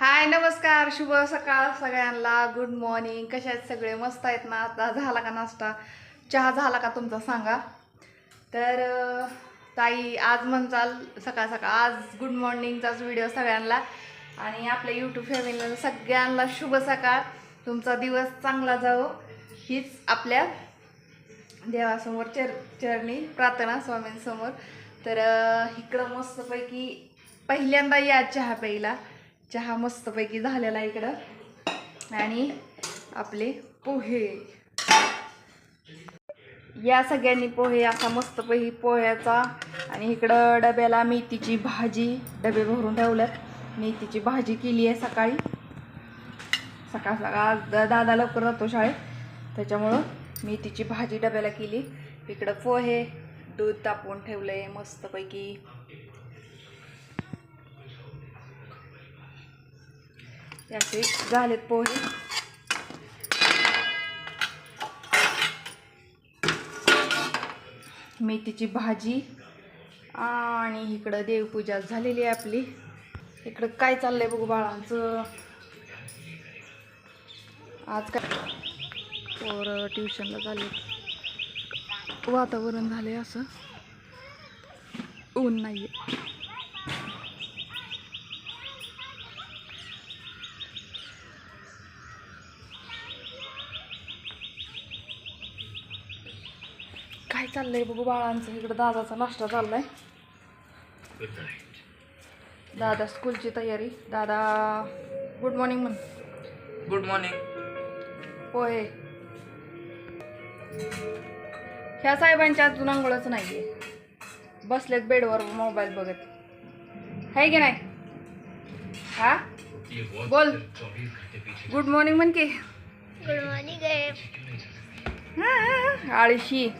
हाय नमस्कार शुभ सकाळ सगळ्यांना. गुड मॉर्निंग कशा आहेत सगळे? मस्त आहेत ना? आता झाला का नाश्ता? चहा झाला का तुमचा? सांगा. तर ताई आज म्हणचाल सकाळ सकाळ. आज गुड मॉर्निंगचाच व्हिडिओ सगळ्यांना. आणि आपल्या यूट्यूब फॅमिलीला सगळ्यांना शुभ सकाळ. तुमचा दिवस चांगला जावो. हीच आपल्या देवासमोर चर चरणी प्रार्थना स्वामींसमोर. तर इकडं मस्तपैकी पहिल्यांदा या चहा प्यायला. चहा मस्तपैकी झालेला इकडं. आणि आपले पोहे. या सगळ्यांनी पोहे असा मस्तपैकी पोह्याचा. आणि इकडं डब्याला मेथीची भाजी डबे भरून ठेवल्यात. मेथीची भाजी केली आहे सकाळी. सकाळ सकाळ दादा लवकर जातो शाळेत. त्याच्यामुळं मेथीची भाजी डब्याला केली. इकडं पोहे दूध तापवून आहे मस्तपैकी. याचे झालेत पोहे मेथीची भाजी. आणि इकडं देवपूजा झालेली आहे आपली. इकडं काय चाललंय बघू बाळांचं. आज काय? पोरं ट्युशनला झाले वातावरण झाले असं. ऊन नाही आहे चाललंय बघू बाळांचं इकडं दादाचा नाश्ता चाललाय. दादा स्कूलची तयारी. दादा गुड मॉर्निंग म्हण. गुड मॉर्निंग पोहे ह्या साहेबांच्या अजून आंघोळच नाहीये. बसलेत बेडवर मोबाईल बघत. आहे की नाही? हा? बोल. गुड मॉर्निंग म्हण की. गुड मॉर्निंग हा, आळशी.